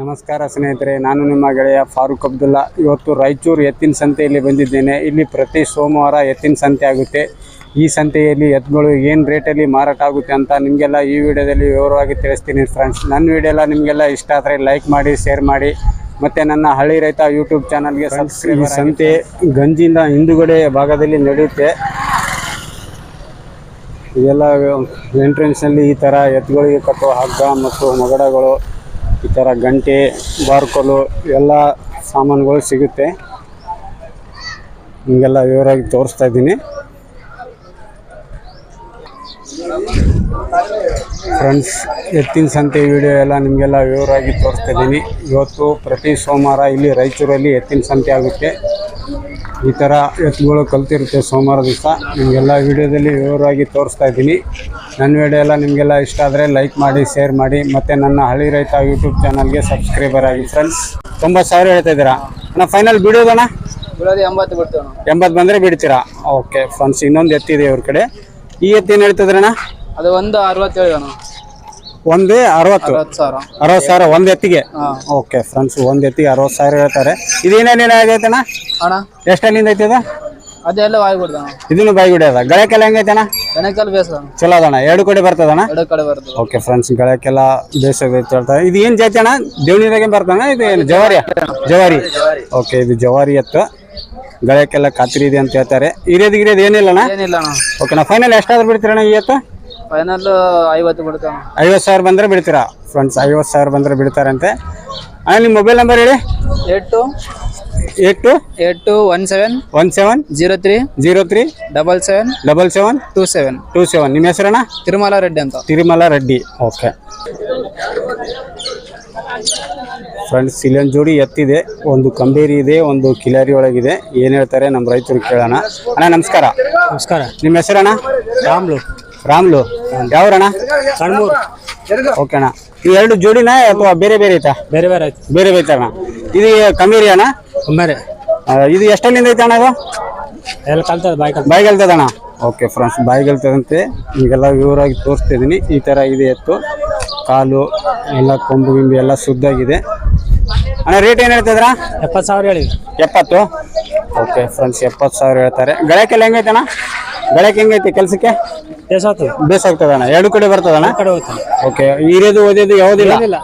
ನಮಸ್ಕಾರ ಸ್ನೇಹಿತರೆ ನಾನು ನಿಮ್ಮ ಗೆಳೆಯ ಫಾರೂಕ್ ಅಬ್ದುಲ್ಲಾ. ಇವತ್ತು ರಾಯಚೂರು ಎತ್ತಿನ ಸಂತೆಯಲ್ಲಿ ಬಂದಿದ್ದೇನೆ. ಇಲ್ಲಿ ಪ್ರತಿ ಸೋಮವಾರ ಎತ್ತಿನ ಸಂತೆ ಆಗುತ್ತೆ. ಈ ಸಂತೆಯಲ್ಲಿ ಎತ್ತುಗಳು ಏನು ರೇಟಲ್ಲಿ ಮಾರಾಟ ಆಗುತ್ತೆ ಅಂತ ನಿಮಗೆಲ್ಲ ಈ ವಿಡಿಯೋದಲ್ಲಿ ವಿವರವಾಗಿ ತಿಳಿಸ್ತೀನಿ ಫ್ರೆಂಡ್ಸ್ ನನ್ನ ವಿಡಿಯೋ ಎಲ್ಲ ನಿಮಗೆಲ್ಲ ಇಷ್ಟ ಆದರೆ ಲೈಕ್ ಮಾಡಿ ಶೇರ್ ಮಾಡಿ. ಮತ್ತು ನನ್ನ ಹಳ್ಳಿ ರೈತ ಯೂಟ್ಯೂಬ್ ಚಾನಲ್ಗೆ ಸಬ್ಸ್ಕ್ರೈಬ್ ಈ ಸಂತೆ ಗಂಜಿಂದ ಹಿಂದುಗಡೆ ಭಾಗದಲ್ಲಿ ನಡೆಯುತ್ತೆ. ಇದೆಲ್ಲ ಎಂಟ್ರೆನ್ಸ್ನಲ್ಲಿ ಈ ಥರ ಎತ್ತುಗಳಿಗೆ ಕಟ್ಟುವ ಹಗ್ಗ ಮತ್ತು ಮೊಗಡಗಳು ಈ ಥರ ಗಂಟೆ, ಬಾರ್ಕೋಲು ಎಲ್ಲ ಸಾಮಾನುಗಳು ಸಿಗುತ್ತೆ. ನಿಮಗೆಲ್ಲ ವಿವರವಾಗಿ ತೋರಿಸ್ತಾ ಇದ್ದೀನಿ. ಫ್ರೆಂಡ್ಸ್ ಎತ್ತಿನ ಸಂತೆ ವಿಡಿಯೋ ಎಲ್ಲ ನಿಮಗೆಲ್ಲ ವಿವರವಾಗಿ ತೋರಿಸ್ತಾ ಇದ್ದೀನಿ. ಇವತ್ತು ಪ್ರತಿ ಸೋಮವಾರ ಇಲ್ಲಿ ರಾಯಚೂರಲ್ಲಿ ಎತ್ತಿನ ಸಂತೆ ಆಗುತ್ತೆ. ಈ ಥರ ಎತ್ತುಗಳು ಕಲ್ತಿರುತ್ತೆ ಸೋಮವಾರ ದಿವಸ. ನಿಮಗೆಲ್ಲ ವಿಡಿಯೋದಲ್ಲಿ ವಿವರವಾಗಿ ತೋರಿಸ್ತಾ ಇದ್ದೀನಿ. ನನ್ನ ವಿಡಿಯೋ ಎಲ್ಲ ನಿಮಗೆಲ್ಲ ಇಷ್ಟ ಆದರೆ ಲೈಕ್ ಮಾಡಿ ಶೇರ್ ಮಾಡಿ ಮತ್ತು ನನ್ನ ಹಳ್ಳಿ ರೈತ ಯೂಟ್ಯೂಬ್ ಚಾನಲ್ಗೆ ಸಬ್ಸ್ಕ್ರೈಬರ್ ಆಗಿ ಫ್ರೆಂಡ್ಸ್ ತೊಂಬತ್ತು ಸಾವಿರ ಹೇಳ್ತಾ ಇದ್ದೀರಾ? ಅಣ್ಣ ಫೈನಲ್ ಬಿಡೋದಣ್ಣ ಬಿಡೋದು ಎಂಬತ್ತು ಬಿಡ್ತೀವಿ ಎಂಬತ್ತು ಬಂದರೆ ಬಿಡ್ತೀರಾ? ಓಕೆ ಫ್ರೆಂಡ್ಸ್ ಇನ್ನೊಂದು ಎತ್ತಿದೆ ಇವ್ರ ಕಡೆ. ಈ ಎತ್ತು ಏನು ಹೇಳ್ತಿದ್ರಣ್ಣ ಅದು ಒಂದು ಅರವತ್ತೇಳು ಒಂದು ಅರವತ್ತು. ಅರವತ್ ಸಾವಿರ. ಅರವತ್ತು ಸಾವಿರ ಒಂದು ಎತ್ತಿಗೆ? ಓಕೆ ಫ್ರೆಂಡ್ಸ್ ಒಂದ್ ಎತ್ತಿಗೆ ಅರವತ್ತು ಸಾವಿರ ಹೇಳ್ತಾರೆ. ಇದೇನೇನೇನು ಆಗೈತೆ ಅಣ್ಣ? ಅಣ್ಣ ಎಷ್ಟಲ್ಲಿಂದ ಐತೆ ಅದೆಲ್ಲ ಇದನ್ನು ಬಾಯಿ ಬಿಡೋದ ಗಳಕ್ಕೆಲ್ಲ ಹೆಂಗೈತೆ ಅಣ್ಣ ಬೇಸ ಚಲೋ ಅದಣ್ಣ. ಎರಡು ಕಡೆ ಬರ್ತದಣ್ಣ? ಎರಡು ಕಡೆ ಬರ್ತದೆ. ಓಕೆ ಫ್ರೆಂಡ್ಸ್ ಗಳಕ್ಕೆಲ್ಲ ಬೇಸ ಹೇಳ್ತಾರೆ. ಇದು ಏನು ಜಾತಿ ಅಣ್ಣ? ದೇವನಿದಾಗೆ ಬರ್ತಾನ ಇದು ಏನು ಜವಾರಿ? ಜವಾರಿ. ಓಕೆ ಇದು ಜವಾರಿ ಎತ್ತು. ಗಳಕ್ಕೆಲ್ಲ ಖಾತ್ರಿ ಇದೆ ಅಂತ ಹೇಳ್ತಾರೆ. ಹಿರಿಯದು ಏನಿಲ್ಲ ಏನಿಲ್ಲಣ್ಣ ಏನಿಲ್ಲ ಅಣ್ಣ. ಓಕೆ ನಾ ಫೈನಲ್ ಎಷ್ಟಾದ್ರೂ ಬಿಡ್ತೀರಣ್ಣ ಈ ಎತ್ತು? ಫೈನಲ್ ಐವತ್ತು ಬಿಡ್ತೇವೆ. ಐವತ್ತು ಸಾವಿರ ಬಂದರೆ ಬಿಡ್ತೀರಾ ಫ್ರೆಂಡ್ಸ್ ಐವತ್ತು ಸಾವಿರ ಬಂದರೆ ಬಿಡ್ತಾರಂತೆ ಅಣ್ಣ ನಿಮ್ಮ ಮೊಬೈಲ್ ನಂಬರ್ ಹೇಳಿ. Eight two eight two eight two one seven one seven zero three zero three double seven double seven two seven. Two seven. ನಿಮ್ಮ ಹೆಸರಣ್ಣ ತಿರುಮಲ ರೆಡ್ಡಿ ಅಂತ. ತಿರುಮಲ ರೆಡ್ಡಿ. ಓಕೆ ಫ್ರೆಂಡ್ಸ್ ಇಲ್ಲೊಂದು ಜೋಡಿ ಎತ್ತಿದೆ. ಒಂದು ಕಂಬೇರಿ ಇದೆ ಒಂದು ಕಿಲಾರಿ ಒಳಗಿದೆ. ಏನು ಹೇಳ್ತಾರೆ ನಮ್ಮ ರೈತರು ಕೇಳೋಣ. ಅಣ್ಣ ನಮಸ್ಕಾರ. ನಮಸ್ಕಾರ. ನಿಮ್ಮ ಹೆಸರಣ್ಣ ರಾಮ್ಲು. ರಾಮ್ಲು. ಯಾವ್ರಣ್ಣ? ಸಣ್ಣ ಓಕೆ ಅಣ್ಣ. ಈ ಎರಡು ಜೋಡಿನ ಅಥವಾ ಬೇರೆ ಬೇರೆ ಐತಾ? ಬೇರೆ ಬೇರೆ ಐತೆ. ಬೇರೆ ಅಣ್ಣ? ಇದು ಕಂಬೇರಿ ಅಣ್ಣ? ಬೇರೆ ಆ, ಇದು ಎಷ್ಟಲ್ಲಿಂದ ಐತೆ ಅಣ್ಣ ಇದು? ಎಲ್ಲ ಕಲ್ತದ ಬಾಯ್ ಕಲ್ ಅಣ್ಣ? ಓಕೆ ಫ್ರೆಂಡ್ಸ್ ಬಾಯಿಗೆಲ್ತದಂತೆ ಈಗೆಲ್ಲ ವಿವರವಾಗಿ ತೋರಿಸ್ತಿದ್ದೀನಿ ಈ ಥರ ಇದೆ ಎತ್ತು. ಕಾಲು ಎಲ್ಲ ಕೊಂಬು ಗಿಂಬು ಎಲ್ಲ ಶುದ್ಧಾಗಿದೆ. ಅಣ್ಣ ರೇಟ್ ಏನು ಹೇಳ್ತಿದ್ರಾ ಎಪ್ಪತ್ತು ಸಾವಿರ ಹೇಳಿ ಎಪ್ಪತ್ತು? ಓಕೆ ಫ್ರೆಂಡ್ಸ್ ಎಪ್ಪತ್ತು ಸಾವಿರ ಹೇಳ್ತಾರೆ. ಗಳಕ್ಕೆಲ್ಲ ಹೆಂಗೈತೆ ಅಣ್ಣ? ಗಳಕ್ಕೆ ಹೆಂಗೈತೆ ಕೆಲಸಕ್ಕೆ? ಎಷ್ಟಾಗ್ತದೆ ಬೇಸಾಗ್ತದಣ್ಣ ಎರಡು ಕಡೆ ಬರ್ತದಣ್ಣ ಕಡೆ ಹೋಗ್ತಾನೆ ಓಕೆ ಹಿರಿಯೋದು ಓದಿದ್ದು ಯಾವುದಿಲ್ಲ? ಇಲ್ಲ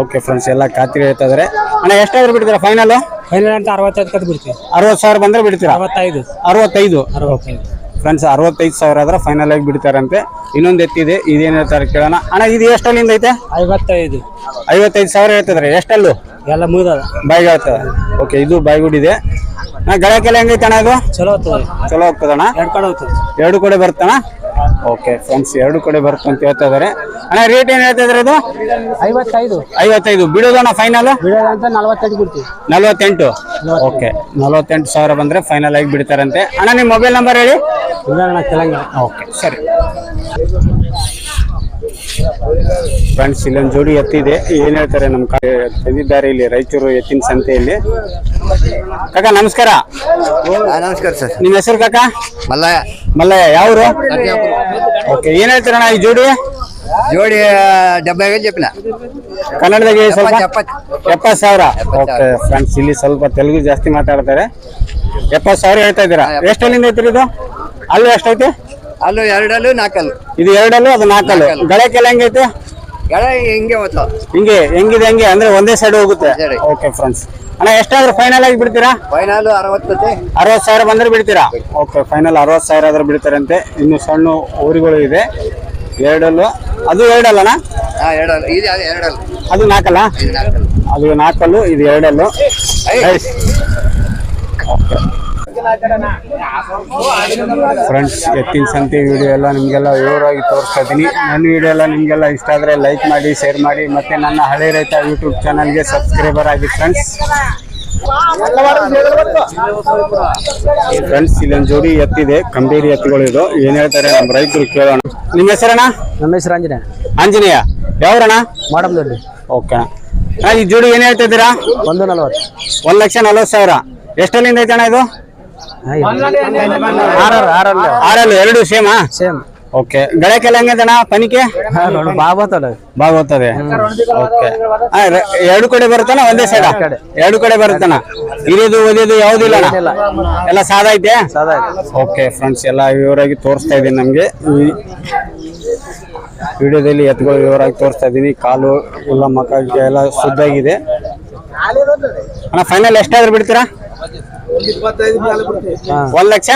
ಓಕೆ ಫ್ರೆಂಡ್ಸ್ ಎಲ್ಲ ಖಾತ್ರಿ ಹೇಳ್ತಿದ್ದಾರೆ ಅಣ್ಣ ಎಷ್ಟಾದ್ರೂ ಬಿಡ್ತೀರಾ ಫೈನಲು ಫೈನಲ್ ಅಂತ ಅರವತ್ತೈದು ಕತ್ ಬಿಡ್ತೀವಿ. ಅರವತ್ತು ಸಾವಿರ ಬಂದರೆ ಬಿಡ್ತೀರಾ? ಅರವತ್ತೈದು. ಅರವತ್ತೈದು? ಅರವತ್ತೈದು. ಫ್ರೆಂಡ್ಸ್ ಅರವತ್ತೈದು ಸಾವಿರ ಆದ್ರೆ ಫೈನಲ್ ಆಗಿ ಬಿಡ್ತಾರಂತೆ. ಇನ್ನೊಂದು ಎತ್ತಿದೆ ಇದೇನು ಹೇಳ್ತಾರೆ ಕೇಳೋಣ. ಅಣ್ಣ ಇದು ಎಷ್ಟಲ್ಲಿಂದ ಐತೆ? ಐವತ್ತೈದು. ಐವತ್ತೈದು ಸಾವಿರ ಹೇಳ್ತಿದ್ರೆ. ಎಷ್ಟಲ್ಲು? ಎಲ್ಲ ಮುಗಿದ ಬಾಯಿಗೆ ಆಗ್ತದೆ. ಓಕೆ ಇದು ಬಾಯಿಗುಡಿದೆ ನಾ ಗಳಕ್ಕೆಲ್ಲ ಹೆಂಗೈತೆ ಅಣ್ಣ ಅದು? ಚಲೋ ಹೋಗ್ತದೆ ಚಲೋ ಹೋಗ್ತದಣ್ಣ ಎರಡು ಕಡೆ ಹೋಗ್ತದೆ. ಎರಡು ಕಡೆ ಬರ್ತಣ್ಣ ಓಕೆ ಫ್ರೆಂಡ್ಸ್ ಎರಡು ಕಡೆ ಬರುತ್ತೆ ಅಂತ ಹೇಳ್ತಾ ಇದಾರೆ ಅಣ್ಣ ರೇಟ್ ಏನು ಹೇಳ್ತಾ ಇದಾರೆ ಅದು? ಐವತ್ತೈದು. ಐವತ್ತೈದು. ಬಿಡೋದಣ್ಣ ಫೈನಲ್ ಬಿಡೋದಂತ ಬಿಡ್ತೀವಿ ನಲವತ್ತೆಂಟು? ಓಕೆ ನಲವತ್ತೆಂಟು ಸಾವಿರ ಬಂದ್ರೆ ಫೈನಲ್ ಆಗಿ ಬಿಡ್ತಾರಂತೆ. ಅಣ್ಣ ನಿಮ್ಮ ಮೊಬೈಲ್ ನಂಬರ್ ಹೇಳಿ? ಓಕೆ ಸರಿ. ಫ್ರೆಂಡ್ಸ್ ಇಲ್ಲೊಂದು ಜೋಡಿ ಎತ್ತಿದೆ. ಏನ್ ಹೇಳ್ತಾರೆ ನಮ್ಮ ಕ ತಂದಿದ್ದಾರೆ ಇಲ್ಲಿ ರಾಯಚೂರು ಎತ್ತಿನ ಸಂತೆಯಲ್ಲಿ. ಕಾಕ ನಮಸ್ಕಾರ. ನಮಸ್ಕಾರ ಸರ್. ನಿಮ್ಮ ಹೆಸರು ಕಾಕ? ಮಲ್ಲಯ್ಯ. ಮಲ್ಲಯ್ಯ ಯಾವ್ರು? ಓಕೆ ಏನು ಹೇಳ್ತೀರಣ್ಣ ಈ ಜೋಡಿ? ಜೋಡಿ ಡಬ್ಬಾಗ ಜಪ್ಪಿನ. ಕನ್ನಡದಾಗೆ ಸ್ವಲ್ಪ? ಎಪ್ಪತ್ತು. ಸಾವಿರ? ಓಕೆ ಫ್ರೆಂಡ್ಸ್ ಇಲ್ಲಿ ಸ್ವಲ್ಪ ತೆಲುಗು ಜಾಸ್ತಿ ಮಾತಾಡ್ತಾರೆ. ಎಪ್ಪತ್ತು ಸಾವಿರ ಹೇಳ್ತಾ ಇದ್ದೀರಾ? ಎಷ್ಟಲ್ಲಿಂದ ಐತ್ರಿ ಇದು? ಅಲ್ಲಿ ಎಷ್ಟೈತೆ? ಅಲ್ಲೂ ಎರಡಲ್ಲೂ ನಾಲ್ಕಲ್ಲು. ಇದು ಎರಡಲ್ಲೂ ಅದು ನಾಲ್ಕಲ್ಲು. ಗಳೆ ಗಳಕ್ಕೆಲ್ಲ ಹೆಂಗೈತೆ? ಎಳ ಹಿಂಗೆ ಹೋಗ್ತಾವ ಹಿಂಗೆ ಹೆಂಗಿದೆ ಹೆಂಗೆ? ಅಂದ್ರೆ ಒಂದೇ ಸೈಡ್ ಹೋಗುತ್ತೆ. ಸರಿ. ಓಕೆ ಫ್ರೆಂಡ್ಸ್ ಅಣ್ಣ ಎಷ್ಟಾದ್ರೂ ಫೈನಲ್ ಆಗಿ ಬಿಡ್ತೀರಾ? ಫೈನಲ್ ಅರವತ್ತೈತಿ ಅರವತ್ತು ಸಾವಿರ ಬಂದ್ರೆ ಬಿಡ್ತೀರಾ? ಓಕೆ ಫೈನಲ್ ಅರವತ್ತು ಸಾವಿರ ಆದ್ರೆ ಬಿಡ್ತಾರಂತೆ. ಇನ್ನು ಸಣ್ಣ ಊರುಗಳು ಇದೆ. ಎರಡಲ್ಲೂ. ಅದು ಎರಡಲ್ಲಣ್ಣ? ಹಾಂ ಎರಡಲ್ಲ. ಇದು ಅದು ಎರಡಲ್ಲ. ಅದು ನಾಲ್ಕಲ್ಲ? ಇದು ನಾಲ್ಕಲ್ಲ. ಅದು ನಾಲ್ಕಲ್ಲು ಇದು ಎರಡಲ್ಲು. ಫ್ರೆಂಡ್ಸ್ ಎತ್ತಿನ ಸಂತೆ ವಿಡಿಯೋ ಎಲ್ಲ ನಿಮಗೆಲ್ಲ ವಿವರವಾಗಿ ತೋರಿಸ್ತಾ ಇದ್ದೀನಿ. ನನ್ನ ವಿಡಿಯೋ ಎಲ್ಲ ನಿಮಗೆಲ್ಲ ಇಷ್ಟ ಆದರೆ ಲೈಕ್ ಮಾಡಿ ಶೇರ್ ಮಾಡಿ ಮತ್ತು ನನ್ನ ಹಳೆ ರೈತ ಯೂಟ್ಯೂಬ್ ಚಾನಲ್ಗೆ ಸಬ್ಸ್ಕ್ರೈಬರ್ ಆಗಿ ಫ್ರೆಂಡ್ಸ್ ಫ್ರೆಂಡ್ಸ್ ಇಲ್ಲೊಂದು ಜೋಡಿ ಎತ್ತಿದೆ. ಕಂಬೇರಿ ಎತ್ತುಗಳು ಇದು. ಏನು ಹೇಳ್ತಾರೆ ನಮ್ಮ ರೈತರು ಕೇಳೋಣ. ನಿಮ್ಮ ಹೆಸರಣ್ಣ? ನಮ್ಮ ಹೆಸರು ಆಂಜನೇಯ. ಆಂಜನೇಯ. ಯಾವ್ರಣ್ಣ? ಮಾಡಮ್ ದೊಡ್ಡಿ ಓಕೆ ಈ ಜೋಡಿ ಏನು ಹೇಳ್ತಾ ಇದ್ದೀರಾ? ಒಂದು ನಲವತ್ತು. ಒಂದ್ ಲಕ್ಷ ನಲ್ವತ್ತು ಸಾವಿರ. ಎಷ್ಟಲ್ಲಿಂದ ಐತೆ ಅಣ್ಣ ಇದು? ಎರಡು ಸೇಮಾ? ಸೇಮ್. ಓಕೆ. ಗಳಕ್ಕೆಲ್ಲ ಹೆಂಗದಣ ಪನಿಕೆ ಬಾ ಬಾಗೋತದೆ ಓಕೆ. ಎರಡು ಕಡೆ ಬರುತ್ತಾನ ಒಂದೇ ಸೈಡ್. ಎರಡು ಕಡೆ ಬರುತ್ತಾನ. ಇರೋದು ಓದೋದು ಯಾವುದಿಲ್ಲ. ಎಲ್ಲ ಸಾದ ಐತೆ? ಓಕೆ ಫ್ರೆಂಡ್ಸ್ ಎಲ್ಲ ವಿವರಾಗಿ ತೋರಿಸ್ತಾ ಇದ್ದೀನಿ ನಮಗೆ. ವಿಡಿಯೋದಲ್ಲಿ ಎತ್ಗಳು ವಿವರವಾಗಿ ತೋರಿಸ್ತಾ ಇದ್ದೀನಿ. ಕಾಲು ಎಲ್ಲ ಮಕ್ಕಳಿಗೆ ಎಲ್ಲ ಶುದ್ಧಾಗಿದೆ ಅಣ್ಣ ಫೈನಲ್ ಎಷ್ಟಾದ್ರೂ ಬಿಡ್ತೀರಾ? ಒಂದ್ ಲಕ್ಷ?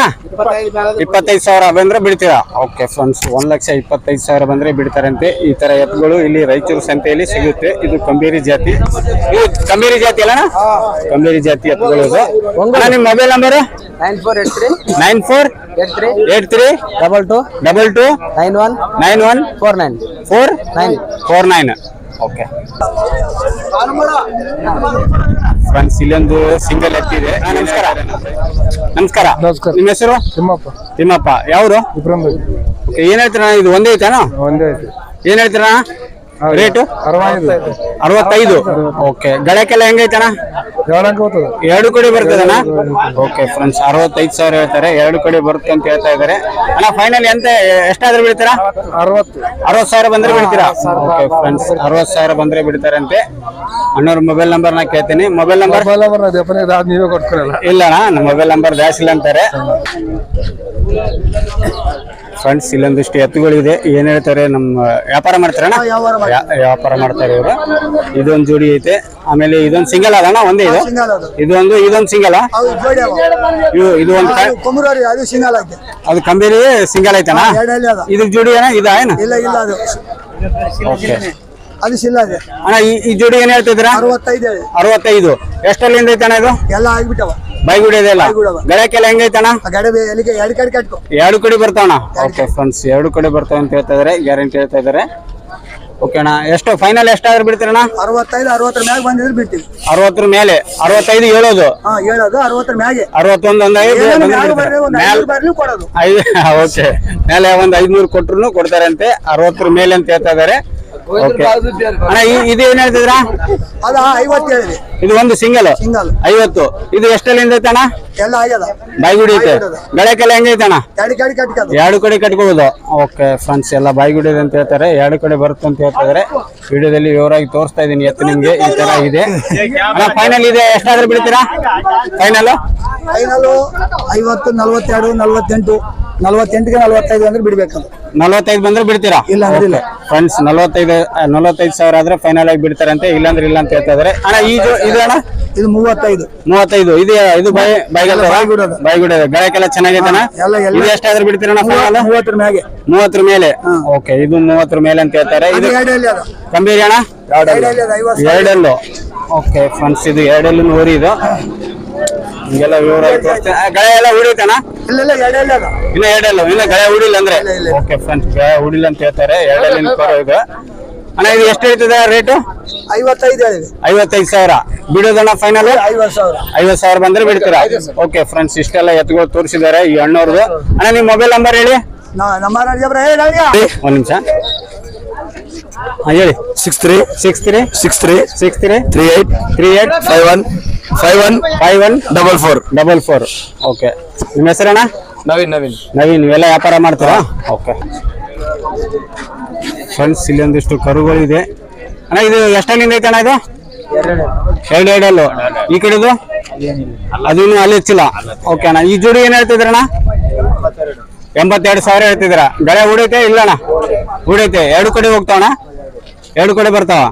ಇಪ್ಪತ್ತೈದು ಸಾವಿರ ಬಂದ್ರೆ ಬಿಡ್ತೀರಾ? ಓಕೆ ಫ್ರೆಂಡ್ಸ್ ಒಂದ್ ಲಕ್ಷ ಇಪ್ಪತ್ತೈದು ಸಾವಿರ ಬಂದ್ರೆ ಬಿಡ್ತಾರಂತೆ. ಈ ತರ ಎತ್ತುಗಳು ಇಲ್ಲಿ ರಾಯಚೂರು ಸಂತೆಯಲ್ಲಿ ಸಿಗುತ್ತೆ. ಇದು ಕಂಬೇರಿ ಜಾತಿ. ಇದು ಕಂಬೇರಿ ಜಾತಿ ಅಲ್ಲ ಕಂಬೇರಿ ಜಾತಿ ಎತ್ತುಗಳು ಇದು ನಿಮ್ mobile number nine four eight three. Nine four? Eight three. Eight three? Double two. Double two? Nine one. Nine one? Four nine. Four? Nine. Four nine. Okay friends ಇಲ್ಲೊಂದು ಸಿಂಗಲ್ ಎತ್ತಿದೆ ನಮಸ್ಕಾರ. ನಮಸ್ಕಾರ. ನಮಸ್ಕಾರ. ನಿಮ್ಮ ಹೆಸರು? ತಿಮ್ಮಪ್ಪ. ತಿಮ್ಮಪ್ಪ. ಯಾವರು? ಇಬ್ರಂ ಓಕೆ ಏನ್ ಹೇಳ್ತೀರಾ ಇದು ಒಂದೇ ಐತಾನ? ಒಂದೇ ಐತಿ. ಏನ್ ಹೇಳ್ತೀರಾ ರೇಟು ಅರವತ್ತೈದು. ಓಕೆ ಗಡಕ್ಕೆಲ್ಲ ಹೆಂಗೈತಣ ಎರಡು ಕಡೆ ಬರ್ತದಣ್ಣ? ಓಕೆ ಫ್ರೆಂಡ್ಸ್ ಅರವತ್ತೈದು ಸಾವಿರ ಹೇಳ್ತಾರೆ. ಎರಡು ಕಡೆ ಬರುತ್ತೆ ಅಂತ ಹೇಳ್ತಾ ಇದ್ದಾರೆ. ಅಣ್ಣ ಫೈನಲ್ ಎಂತ ಎಷ್ಟಾದ್ರೂ ಬಿಡ್ತೀರಾ ಅರವತ್ತು. ಅರವತ್ತು ಸಾವಿರ ಬಂದ್ರೆ ಬಿಡ್ತೀರಾ ಓಕೆ ಫ್ರೆಂಡ್ಸ್ ಅರವತ್ತು ಸಾವಿರ ಬಂದ್ರೆ ಬಿಡ್ತಾರಂತೆ ಅಣ್ಣವ್ರ ಮೊಬೈಲ್ ನಂಬರ್ ನಾ ಕೇಳ್ತೀನಿ. ಮೊಬೈಲ್ ನಂಬರ್ ನೀವೇ ಕೊಟ್ಕೊಳಲ್ಲ. ಇಲ್ಲ ಅಣ್ಣ ಮೊಬೈಲ್ ನಂಬರ್ ಜಾಸ್ತಿ ಅಂತಾರೆ. ಫ್ರೆಂಡ್ಸ್ ಇಲ್ಲೊಂದಿಷ್ಟು ಎತ್ತುಗಳಿದೆ. ಏನ್ ಹೇಳ್ತಾರೆ ನಮ್ಮ ವ್ಯಾಪಾರ ಮಾಡ್ತಾರಣ ವ್ಯಾ- ವ್ಯಾಪಾರ ಮಾಡ್ತಾರೆ ಇವರು. ಇದೊಂದು ಜೋಡಿ ಐತೆ. ಆಮೇಲೆ ಇದೊಂದು ಸಿಂಗಲ್ ಅದಣ್ಣ ಒಂದೇ ಇದು? ಇದೊಂದು ಇದೊಂದು ಸಿಂಗಲ್ ಇದು ಇದು ಒಂದು ಅದು ಸಿಂಗಲ್ ಐತೆ. ಅದು ಕಂಬೇರಿ ಸಿಂಗಲ್ ಐತಣ್ಣ? ಇದ್ ಇದ್ರ ಜೋಡಿ ಏನ? ಇದ ಏನ? ಇಲ್ಲ ಇಲ್ಲ ಅದು. ಓಕೆ. ಅದು ಅಣ್ಣ ಈ ಜೋಡಿ ಏನ್ ಹೇಳ್ತಿದ್ರ ಅರವತ್ತೈದು ಅರವತ್ತೈದು. ಎಷ್ಟಲ್ಲಿಂದ ಐತಣ್ಣ ಇದು? ಎಲ್ಲ ಆಗ್ಬಿಟ್ಟವ. ಬೈಗುಡಿ ಇದೆಲ್ಲ ಬೈಗುಡವ. ಗಳಕ್ಕೆಲ್ಲ ಹೆಂಗೈತಣ್ಣ ಎರಡು ಕಡೆ ಬರ್ತಾವಣ ಎರಡು ಕಡೆ ಬರ್ತಾವಣ್ಣ? ಓಕೆ ಫ್ರೆಂಡ್ಸ್ ಎರಡು ಕಡೆ ಬರ್ತಾವ ಅಂತ ಹೇಳ್ತಾ ಇದಾರೆ ಗ್ಯಾರಂಟಿ ಹೇಳ್ತಾ ಇದಾರೆ. ಓಕೆ ಅಣ್ಣ ಎಷ್ಟು? ಫೈನಲ್ ಎಷ್ಟಾದ್ರೂ ಬಿಡ್ತೀರಣ್ಣ? ಅರವತ್ತೈದು ಅರವತ್ತರ ಮ್ಯಾಗ ಬಂದಿದ್ರೆ ಬಿಡ್ತೀವಿ. ಅರವತ್ತರ ಮೇಲೆ. ಅರವತ್ತೈದು ಹೇಳೋದು. ಹಾ ಹೇಳೋದು ಅರವತ್ತರ ಮ್ಯಾಗೆ. ಅರವತ್ತೊಂದು ಒಂದು ಐದು ಕೊಡೋದು. ಐದು ಓಕೆ ಮೇಲೆ ಒಂದ್ ಐದ್ನೂರು ಕೊಟ್ರು ಕೊಡ್ತಾರಂತೆ. ಅರವತ್ತರ ಮೇಲೆ ಅಂತ ಹೇಳ್ತಾ ಇದಾರೆ. ಇದು ಏನ್ ಹೇಳ್ತಿದ್ರ? ಅದ ಐವತ್ತು ಹೇಳಿದೆ ಇದು ಒಂದು ಸಿಂಗಲ್ ಸಿಂಗಲ್ ಐವತ್ತು. ಇದು ಎಷ್ಟಲ್ಲಿ ಐತಣ್ಣ ಎಲ್ಲ ಆಗ್ಯದ. ಬಾಯ್ಗುಡಿ ಐತೆ? ಗಳಕ್ಕೆಲ್ಲ ಕೆಲ ಎರಡು ಕಡೆ ಕಟ್ಕೋದು. ಎರಡು ಕಡೆ ಕಟ್ಕೊಳ್ಳೋದು. ಓಕೆ ಫ್ರೆಂಡ್ಸ್ ಎಲ್ಲ ಬಾಯ್ಗುಡಿ ಅಂತ ಹೇಳ್ತಾರೆ. ಎರಡು ಕಡೆ ಬರುತ್ತೆ ಅಂತ ಹೇಳ್ತಾ ಇದಾರೆ ವಿಡಿಯೋದಲ್ಲಿ ವಿವರವಾಗಿ ತೋರಿಸ್ತಾ ಇದೀನಿ ಎತ್ತು ನಿಮ್ಗೆ. ಈ ತರ ಇದೆ. ಫೈನಲ್ ಇದೆ. ಎಷ್ಟಾದ್ರೂ ಬಿಡ್ತೀರಾ? ಫೈನಲ್ ಫೈನಲ್ ಐವತ್ತು ನಲ್ವತ್ತೆರಡು ನಲ್ವತ್ತೆಂಟು ನಲ್ವತ್ತೆಂಟಿಗೆ ನಲ್ವತ್ತೈದು ಅಂದ್ರೆ ಬಿಡ್ಬೇಕಂತ ನಲ್ವತ್ತೈದು ಬಂದ್ರೆ ಬಿಡ್ತೀರಾ? ಇಲ್ಲ ಅಂದ್ರೆ ಇಲ್ಲ. ಫ್ರೆಂಡ್ಸ್ ನಲ್ವತ್ತೈದು ನಲ್ವತ್ತೈದು ಸಾವಿರ ಆದ್ರೆ ಫೈನಲ್ ಆಗಿ ಬಿಡ್ತಾರಂತೆ. ಇಲ್ಲಾಂದ್ರೆ ಇಲ್ಲ ಅಂತ ಹೇಳ್ತಾ ಇದಾರೆ ಅಣ್ಣ ಈ ಇದು ಅಣ್ಣ? ಇದು ಮೂವತ್ತೈದು. ಮೂವತ್ತೈದು. ಇದು ಇದು ಬಾಯಿ ಬೈಗಲ್ ಬಾಯ್ಗುಡದು. ಬೈಗುಡ ಗಳಕ್ಕೆಲ್ಲ ಚೆನ್ನಾಗೈತಣ್ಣ ಎಲ್ಲ ಎಲ್ಲ ಇದು ಎಷ್ಟಾದ್ರೂ ಬಿಡ್ತೀರಣ್ಣ ಫೈನಲ್ ಮೂವತ್ತರ ಮ್ಯಾಗೆ. ಮೂವತ್ತರ ಮೇಲೆ? ಓಕೆ ಇದು ಮೂವತ್ತರ ಮೇಲೆ ಅಂತ ಹೇಳ್ತಾರೆ. ಇದು ಎರಡಲ್ಲಿ ಅದ. ಕಂಬೀರಿ ಅಣ್ಣ? ಎರಡಲ್ಲಿ ಅದ ಐವತ್ತು ಸಾವಿರ. ಎರಡೆಲ್ಲು. ಓಕೆ ಫ್ರೆಂಡ್ಸ್ ಇದು ಎರಡೆಲ್ಲು ಊರಿ ಇದು. ಹಿಂಗೆಲ್ಲ ವಿವರ ಗಳೆ ಎಲ್ಲ ಉಳಿತಾನ ಇಲ್ಲ ಇಲ್ಲ ಎರಡಲ್ಲಿ ಅದ. ಇನ್ನ ಎರಡೆಲ್ಲು ಇನ್ನ ಗಳೆ ಉಡಿಲ್ಲ ಅಂದ್ರೆ. ಓಕೆ ಫ್ರೆಂಡ್ಸ್ ಗಳೆ ಉಡಿಲ್ಲ ಅಂತ ಹೇಳ್ತಾರೆ. ಎರಡೆಲ್ಲಿನ ಇದು. ಅಣ್ಣ ಇದು ಎಷ್ಟು ಹೇಳ್ತದೆ ರೇಟು? ಐವತ್ತೈದು ಹೇಳಿದೆ. ಐವತ್ತೈದು ಸಾವಿರ. ಬಿಡೋದಣ್ಣ ಫೈನಲ್ ಐವತ್ತು ಸಾವಿರ. ಐವತ್ತು ಸಾವಿರ. ಬಂದ್ರೆ ಬಿಡ್ತೀರಾ? ಓಕೆ ಫ್ರೆಂಡ್ಸ್ ಇಷ್ಟೆಲ್ಲ ಎತ್ತುಗಳು ತೋರಿಸಿದ್ದಾರೆ ಈ ಅಣ್ಣವ್ರದ್ದು. ಅಣ್ಣ ನಿಮ್ಮ ಮೊಬೈಲ್ ನಂಬರ್ ಹೇಳಿ? ಒಂದ್ ನಿಮಿಷ. ಹೇಳಿ. Six three six three six three six three three eight three eight five one five one five one double four double four okay ನಿಮ್ಮ ಹೆಸರಣ್ಣ? ನವೀನ್ ನವೀನ್. ನವೀನ್ ನೀವೆಲ್ಲ ವ್ಯಾಪಾರ ಮಾಡ್ತೀರಾ? ಓಕೆ ಫ್ರೆಂಡ್ಸ್ ಇಲ್ಲಿ ಒಂದಿಷ್ಟು ಕರುಗಳಿದೆ. ಅಣ್ಣ, ಇದು ಎಷ್ಟಲ್ಲಿಂದ ಐತೆ ಅಣ್ಣ ಇದು? ಎರಡು ಎರಡಲ್ಲು ಈ ಕಡೆದು? ಅದು ಇನ್ನೂ ಅಲ್ಲಿ ಹೆಚ್ಚಿಲ್ಲ. ಓಕೆ ಅಣ್ಣ, ಈ ಜೋಡಿ ಏನ್ ಹೇಳ್ತಿದ್ರಣ್ಣ ಎಂಬತ್ತೆರಡು ಸಾವಿರ ಹೇಳ್ತಿದ್ದೀರಾ? ಬೆಳೆ ಉಡೈತೆ ಇಲ್ಲಣ್ಣ ಉಡೈತೆ. ಎರಡು ಕಡೆ ಹೋಗ್ತಾವಣ ಎರಡು ಕಡೆ ಬರ್ತಾವ?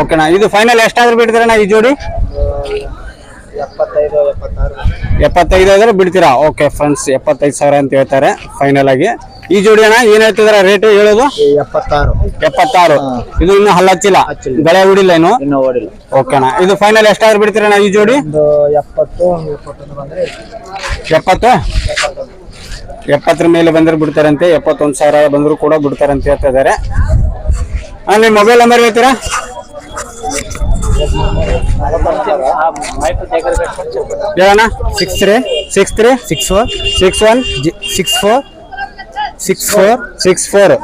ಓಕೆಣ್ಣ ಇದು ಫೈನಲ್ ಎಷ್ಟಾದ್ರೂ ಬಿಡ್ತೀರಣ್ಣ ಈ ಜೋಡಿ? ಎಪ್ಪತ್ತೈದು ಆದ್ರೆ ಬಿಡ್ತೀರಾ? ಓಕೆ ಫ್ರೆಂಡ್ಸ್, ಎಪ್ಪತ್ತೈದು ಸಾವಿರ ಅಂತ ಹೇಳ್ತಾರೆ ಫೈನಲ್ ಆಗಿ. ಈ ಜೋಡಿ ಅಣ್ಣ ಏನ್ ಹೇಳ್ತಿದಾರ ರೇಟ್ ಹೇಳೋದು? ಎಪ್ಪತ್ತಾರು. ಎಪ್ಪತ್ತಾರು. ಇದು ಇನ್ನು ಹಲ್ಲಚ್ಚಿಲ್ಲ. ಬೆಳೆ ಇನ್ನು? ಏನು ಓಡಿಲ್ಲ. ಓಕೆ ಅಣ್ಣ. ಇದು ಫೈನಲ್ ಎಷ್ಟಾದ್ರು ಬಿಡ್ತೀರಣ್ಣ ಈ ಜೋಡಿ? ಎಪ್ಪತ್ತು ಎಪ್ಪತ್ತರ ಮೇಲೆ ಬಂದ್ರೆ ಬಿಡ್ತಾರಂತೆ ಎಪ್ಪತ್ತೊಂದು ಸಾವಿರ ಬಂದ್ರು ಕೂಡ ಬಿಡ್ತಾರಂತೆ ಹೇಳ್ತಾ ಇದಾರೆ. ನಿಮ್ಮ ಮೊಬೈಲ್ ನಂಬರ್ ಹೇಳ್ತೀರಾ? ಹೇಳಣ್ಣ. Six three six three six four six one six four six four six four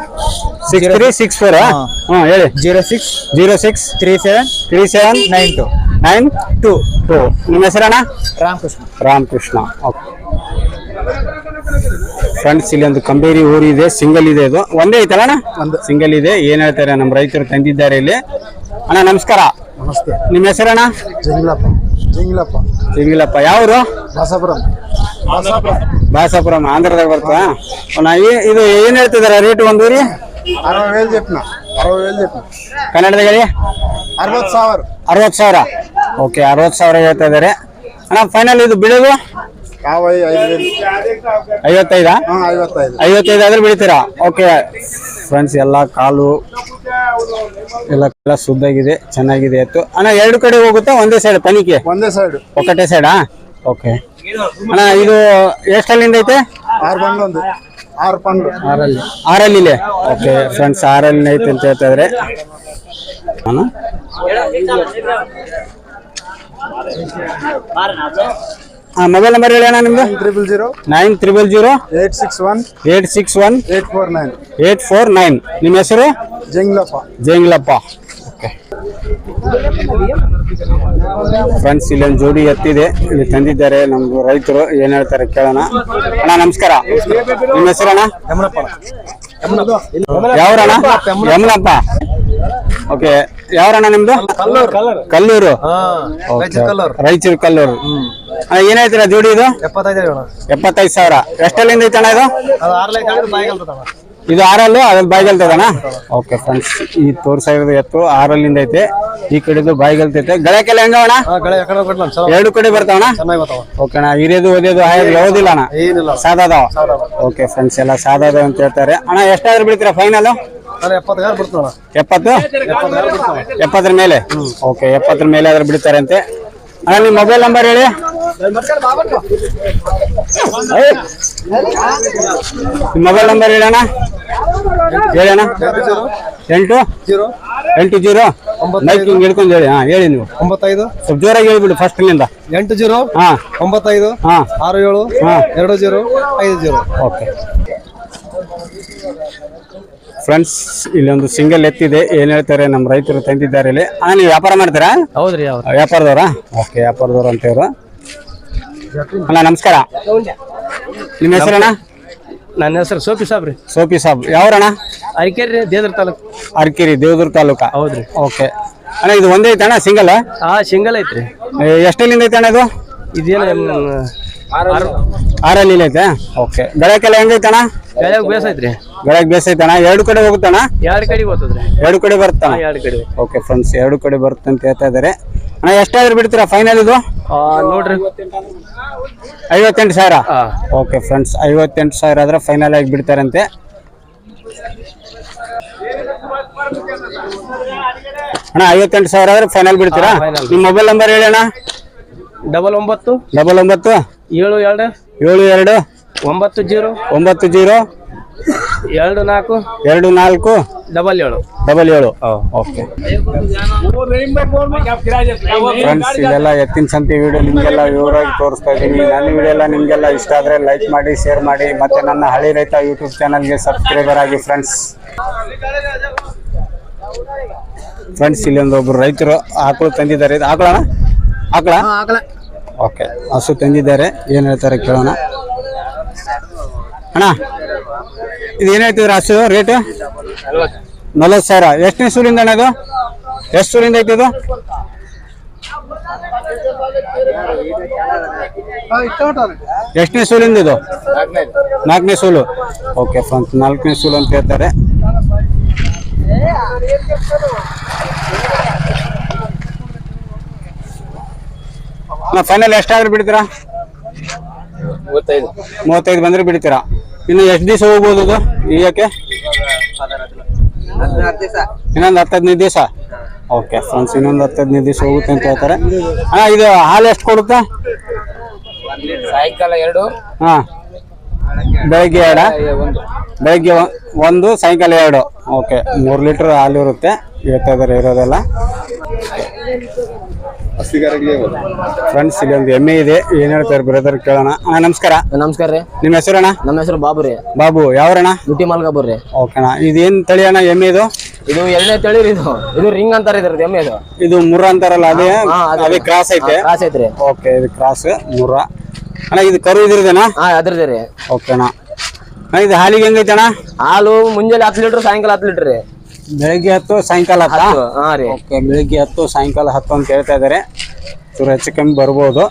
six three six four ಹ್ಞೂ ಹೇಳಿ. Zero six zero six three seven three seven nine two nine two two ನಿಮ್ಮ ಹೆಸರಣ್ಣ? Ramakrishna. Ramakrishna. Okay. Friends ಇಲ್ಲಿ ಒಂದು ಕಂಬೇರಿ ಊರು ಇದೆ. Single ಇದೆ ಇದು. ಒಂದೇ ಐತಲ್ಲ ಅಣ್ಣ? ಒಂದು. ಸಿಂಗಲ್ ಇದೆ. ಏನ್ ಹೇಳ್ತಾರೆ ನಮ್ಮ ರೈತರು ತಂದಿದ್ದಾರೆ ಇಲ್ಲಿ. ಅಣ್ಣ ನಮಸ್ಕಾರ. ನಮಸ್ತೆ. ನಿಮ್ಮ ಹೆಸರಣ್ಣ? ಜಿಂಗ್ಲಪ್ಪ. ಜಿಂಗ್ಲಪ್ಪ. ಜಿಂಗ್ಲಪ್ಪ. ಯಾವರು? ಬಸಾಪುರಂ ಬಾಸಾಪುರಂ ಆಂಧ್ರದಾಗ ಬರ್ತಾ ಇದು ಏನ್ ಹೇಳ್ತಿದಾರ? ರೇಟ್ ಒಂದು ರೀ ಕನ್ನಡದಾಗ ಅರವತ್ ಅರವತ್ತು ಸಾವಿರ. ಓಕೆ ಅರವತ್ತು ಸಾವಿರ ಹೇಳ್ತಾ ಇದ್ದಾರೆ. ಅಣ್ಣ ಫೈನಲ್ ಇದು ಬಿಡೋದು? యాభై ಐವತ್ತೈದು? ಆದ್ರೆ ಬಿಡ್ತೀರಾ? ಓಕೆ. ಫ್ರೆಂಡ್ಸ್ ಎಲ್ಲ ಕಾಲು ಎಲ್ಲ ಎಲ್ಲ ಶುದ್ಧಾಗಿದೆ ಚೆನ್ನಾಗಿದೆ. ಎತ್ತು ಅಣ್ಣ ಎರಡು ಕಡೆ ಹೋಗುತ್ತಾ? ಒಂದೇ ಸೈಡ್ ಪನಿಕೆ ಒಂದೇ ಸೈಡ್ ಒಕ್ಕಟೆ ಸೈಡಾ ಓಕೆ. ಅಣ್ಣ ಇದು ಎಷ್ಟಲ್ಲಿಂದ ಐತೆ? ಆರು ಬಂಡು ಒಂದು ಆರು ಪಂಡು. ಆರಲ್ಲಿ. ಇಲ್ಲೇ ಓಕೆ ಫ್ರೆಂಡ್ಸ್ ಆರಲ್ಲಿ ಐತೆ ಅಂತ ಹೇಳ್ತಾ ಇದ್ರೆ ಹಾಂ ಮೊಬೈಲ್ ನಂಬರ್ ಹೇಳಿ ಅಣ್ಣ ನಿಮ್ದು? Triple zero nine triple zero eight six one eight six one eight four nine eight four nine ನಿಮ್ಮ ಹೆಸರು? ಜಂಗ್ಲಪ್ಪ. ಜಂಗ್ಲಪ್ಪ. ಫ್ರೆಂಡ್ಸ್ ಇಲ್ಲೊಂದು ಜೋಡಿ ಎತ್ತಿದೆ. ಇಲ್ಲಿ ತಂದಿದ್ದಾರೆ ನಮ್ದು ರೈತರು. ಏನ್ ಹೇಳ್ತಾರೆ ಕೇಳೋಣ. ಅಣ್ಣ ನಮಸ್ಕಾರ. ನಿಮ್ಮ ಹೆಸರಣ್ಣ? ಯಾವ್ರಣ್ಣ? ಯಮನಪ್ಪ. ಓಕೆ ಯಾವ್ರಣ್ಣ ನಿಮ್ದು? ಕಲ್ಲೂರು. ರೈಚೂರು ರಾಯಚೂರು ಕಲ್ಲೂರು. ಅಣ್ಣ ಏನ್ ಹೇಳ್ತೀರಾ ಜೋಡಿ ಇದು? ಎಪ್ಪತ್ತೈದು ಸಾವಿರ. ಎಷ್ಟಲ್ಲಿಂದ ಐತಣ್ಣ ಇದು? ಇದು ಆರಲ್ಲು ಅದ್ರಲ್ಲಿ ಬಾಯಿಗಲ್ತದಣ್ಣ ಓಕೆ ಫ್ರೆಂಡ್ಸ್ ಈ ತೋರ್ಸಾ ಇರೋದು ಎತ್ತು. ಆರಲ್ಲಿಂದ ಐತೆ. ಈ ಕಡೆದು ಬಾಯಿಗಲ್ತೈತೆ ಗಳಕ್ಕೆಲ್ಲ ಹೆಂಗವಣ ಅಣ್ಣ? ಎರಡು ಕಡೆ ಬರ್ತಾವಣ ಓಕೆ ಅಣ್ಣ ಹಿರಿಯದು ಓದಿಯೋದು ಹಾಯೋದು ಯಾವುದಿಲ್ಲ ಅಣ್ಣ? ಸಾದಾದವ ಓಕೆ ಫ್ರೆಂಡ್ಸ್ ಎಲ್ಲ ಸಾದಾದ ಅಂತ ಹೇಳ್ತಾರೆ. ಅಣ್ಣ ಎಷ್ಟಾದ್ರೂ ಬಿಡ್ತೀರಾ ಫೈನಲ್ ಎಪ್ಪತ್ತು ಎಪ್ಪತ್ತರ ಮೇಲೆ? ಓಕೆ ಎಪ್ಪತ್ತರ ಮೇಲೆ ಆದ್ರೆ ಬಿಡ್ತಾರೆ ಅಂತೆ ಅಣ್ಣ ನಿಮ್ಮ ಮೊಬೈಲ್ ನಂಬರ್ ಹೇಳಿ. ನಿಮ್ಮ ಮೊಬೈಲ್ ನಂಬರ್ ಹೇಳಿ ಅಣ್ಣ. ಹೇಳಿ ಅಣ್ಣ. ಎಂಟು. ಜೀರೋ. ಎಂಟು ಜೀರೋ. ಮೈಕ್ ಹಿಂಗ್ ಹಿಡ್ಕೊಂಡು ಹೇಳಿ. ಹಾ ಹೇಳಿ ನೀವು. ಒಂಬತ್ತೈದು. ಸ್ವಲ್ಪ ಜೋರಾಗಿ ಹೇಳ್ಬಿಡಿ ಫಸ್ಟ್ನಿಂದ. ಎಂಟು ಜೀರೋ. ಹಾ. ಒಂಬತ್ತೈದು. ಹಾ. ಆರು ಏಳು. ಹಾ. ಎರಡು ಜೀರೋ. ಐದು ಜೀರೋ. ಓಕೆ. ಫ್ರೆಂಡ್ಸ್ ಇಲ್ಲೊಂದು ಸಿಂಗಲ್ ಎತ್ತಿದೆ. ಏನ್ ಹೇಳ್ತಾರೆ? ನಮ್ಮ ರೈತರು ತಂದಿದ್ದಾರೆ ಇಲ್ಲಿ. ಅಣ್ಣ ನೀವು ವ್ಯಾಪಾರ ಮಾಡ್ತೀರಾ? ಹೌದ್ರಿ ವ್ಯಾಪಾರದವರ ವ್ಯಾಪಾರದವರಾ? ಓಕೆ ವ್ಯಾಪಾರದವ್ರು ಅಂತ ಇವರು. ಅಣ್ಣ ನಮಸ್ಕಾರ. ನಿಮ್ಮ ಹೆಸರಣ್ಣ? ನನ್ನ ಹೆಸರು ಸೋಪಿ ಸಾಬ್ ರೀ. ಸೋಪಿ ಸಾಬ್. ಯಾವ್ರಣ್ಣ? ಅರಿಕೆರಿ ದೇದ್ರ ತಾಲೂಕು. ಅರ್ಕಿರಿ ದೇವದ್ರ ತಾಲೂಕಾ? ಹೌದ್ರಿ. ಓಕೆ. ಅಣ್ಣ ಇದು ಒಂದೇ ಐತೆ ಅಣ್ಣ ಸಿಂಗಲ್ ಹಾ ಸಿಂಗಲ್ ಐತ್ರಿ. ಎಷ್ಟಲ್ಲಿಂದ ಐತೆ ಅಣ್ಣ ಇದು? ಇದೇನು ಆರಲ್ಲಿ. ಐತೆ? ಓಕೆ. ಗಳಕ್ಕೆಲ್ಲ ಹೆಂಗೈತೆ ಅಣ್ಣ ಬೆಳೆಯಾಗ ಬೇಸ್ ಐತ್ರಿ ಗಳಕ್ಕೆ ಅಣ್ಣ ಎರಡು ಕಡೆ ಹೋಗುತ್ತಣ ಎರಡು ಕಡೆ ಹೋಗ್ತದ್ರಿ. ಎರಡು ಕಡೆ ಬರ್ತಾನ ಎರಡು ಕಡೆ ಓಕೆ ಫ್ರೆಂಡ್ಸ್ ಎರಡು ಕಡೆ ಬರುತ್ತೆ ಅಂತ ಹೇಳ್ತಾ ಇದಾರೆ. ಅಣ್ಣ ಎಷ್ಟಾದ್ರೂ ಬಿಡ್ತೀರಾ ಫೈನಲ್ ಇದು? ನೋಡ್ರಿ. ಐವತ್ತೆಂಟು ಸಾವಿರ? ಓಕೆ ಫ್ರೆಂಡ್ಸ್ ಐವತ್ತೆಂಟು ಸಾವಿರ ಆದ್ರೆ ಫೈನಲ್ ಆಗಿ ಬಿಡ್ತಾರಂತೆ. ಅಣ್ಣ ಐವತ್ತೆಂಟು ಸಾವಿರ ಆದ್ರೆ ಫೈನಲ್ ಬಿಡ್ತೀರಾ? ನಿಮ್ಮ ಮೊಬೈಲ್ ನಂಬರ್ ಹೇಳಿ ಅಣ್ಣ. ಡಬಲ್ ಒಂಬತ್ತು. ಡಬಲ್ ಒಂಬತ್ತು? ಏಳು ಎರಡು? ಏಳು ಎರಡು. ಒಂಬತ್ತು ಜೀರೋ? ಒಂಬತ್ತು ಜೀರೋ. ಎರಡು ನಾಲ್ಕು? ಎರಡು ನಾಲ್ಕು. ಡಬಲ್ ಏಳು. ಡಬಲ್ ಏಳು. ಓಕೆ. ಫ್ರೆಂಡ್ಸ್ ಇದೆಲ್ಲ ಎತ್ತಿನ ಸಂತೆ ವಿಡಿಯೋ ನಿಮಗೆಲ್ಲ ವಿವರವಾಗಿ ತೋರಿಸ್ತಾ ಇದ್ದೀನಿ. ನನ್ನ ವಿಡಿಯೋ ಎಲ್ಲ ನಿಮಗೆಲ್ಲ ಇಷ್ಟ ಆದರೆ ಲೈಕ್ ಮಾಡಿ ಶೇರ್ ಮಾಡಿ ಮತ್ತೆ ನನ್ನ ಹಳಿ ರೈತ ಯೂಟ್ಯೂಬ್ ಚಾನಲ್ಗೆ ಸಬ್ಸ್ಕ್ರೈಬರ್ ಆಗಿ ಫ್ರೆಂಡ್ಸ್ ಫ್ರೆಂಡ್ಸ್ ಇಲ್ಲಿ ಒಂದು ಒಬ್ರು ರೈತರು ಆಕಳು ತಂದಿದ್ದಾರೆ. ಆಕಳ? ಆಕಳ ಆಕಳ. ಓಕೆ. ಹಸು ತಂದಿದ್ದಾರೆ. ಏನು ಹೇಳ್ತಾರೆ ಕೇಳೋಣ. ಅಣ್ಣ, ಇದು ಏನು ಹೇಳ್ತಿದ್ರೆ ಹಸು ರೇಟು? ನಲವತ್ತು ಸಾವಿರ. ಎಷ್ಟನೇ ಸೂರಿಂದ ಅಣ್ಣ ಇದು? ಎಷ್ಟು ಸೂರಿಂದ ಐತೆ ಇದು? ಎಷ್ಟನೇ ಸೂಲಿಂದ ಇದು? ನಾಲ್ಕನೇ ಸೂಲು. ಓಕೆ, ಫ್ರೆಂಡ್ಸ್, ನಾಲ್ಕನೇ ಸೂಲು ಅಂತ ಹೇಳ್ತಾರೆ. ಫೈನಲ್ ಎಷ್ಟಾದ್ರೂ ಬಿಡ್ತೀರಾ? ಮೂವತ್ತೈದು. ಬಂದ್ರೆ ಬಿಡ್ತೀರಾ? ಇನ್ನು ಎಷ್ಟು ದಿವಸ ಹೋಗ್ಬೋದು ಅದು ಈಗಕ್ಕೆ ಇನ್ನೊಂದು ಹತ್ತು ಹದಿನೈದು ದಿವಸ? ಓಕೆ ಫ್ರೆಂಡ್ಸ್ ಇನ್ನೊಂದು ಹತ್ತು ಹದಿನೈದು ದಿವಸ ಹೋಗುತ್ತೆ ಅಂತ ಹೇಳ್ತಾರೆ. ಅಣ್ಣ ಇದು ಹಾಲು ಎಷ್ಟು ಕೊಡುತ್ತೆ? ಸಾಯಂಕಾಲ ಎರಡು. ಹಾಂ. ಬೆಳಗ್ಗೆ ಎರಡ? ಬೆಳಗ್ಗೆ ಒಂದು ಸಾಯಂಕಾಲ ಎರಡು. ಓಕೆ ಮೂರು ಲೀಟ್ರ್ ಹಾಲು ಇರುತ್ತೆ ಹೇಳ್ತಾ ಇದ್ದಾರೆ ಇರೋದೆಲ್ಲ ಫ್ರೆಂಡ್ಸ್ ಇಲ್ಲಿ ಒಂದು ಎಮ್ಮೆ ಇದೆ. ಏನ್ ಹೇಳ್ತಾರೆ ಬ್ರದರ್ ಕೇಳೋಣ. ಅಣ್ಣ ನಮಸ್ಕಾರ. ನಮಸ್ಕಾರ ರೀ. ನಿಮ್ಮ ಹೆಸರಣ್ಣ ನಮ್ಮ ಹೆಸರು ಬಾಬು ರೀ. ಬಾಬು ಯಾವ್ರಣ್ಣ ದುಡ್ಡಿ ಮಲ್ಕಾಪುರ್ ರೀ. ಓಕೆ ಇದೇನ್ ತಳಿ ಅಣ್ಣ ಎಮ್ಮೆ ಇದು? ಇದು ಎರಡನೇ ತಳಿ ರೀ ಇದು. ಇದು ರಿಂಗ್ ಅಂತಾರ ಇದ್ರದ್ದು ಎಮ್ಮೆ ಇದು. ಇದು ಮುರ ಅಂತಾರಲ್ಲ ಅದೇ? ಅದೇ. ಕ್ರಾಸ್ ಐತೆ? ಕ್ರಾಸ್ ಐತ್ರಿ ಓಕೆ ಇದು ಕ್ರಾಸ್ ಮುರ. ಅಣ್ಣ ಇದು ಕರು ಇದ್ರದೇನಾ? ಹಾ ಅದ್ರದ್ದೇ ರೀ. ಓಕೆ ಅಣ್ಣ. ಅಣ್ಣ ಇದು ಹಾಲಿಗೆ ಹೆಂಗೈತೆ ಅಣ್ಣ? ಹಾಲು ಮುಂಜಾನೆ ಹತ್ತು ಲೀಟ್ರ್ ಸಾಯಂಕಾಲ ಹತ್ತು ಲೀಟ್ರ್ ರೀ. ಬೆಳಗ್ಗೆ ಹತ್ತು ಸಾಯಂಕಾಲ ಹತ್ತಾ? ಹಾ ರೀ. ಓಕೆ ಬೆಳಿಗ್ಗೆ ಹತ್ತು ಸಾಯಂಕಾಲ ಹತ್ತು ಅಂತ ಹೇಳ್ತಾ ಇದಾರೆ. ಚೂರು ಹೆಚ್ಚು ಕಮ್ಮಿ ಬರ್ಬೋದು.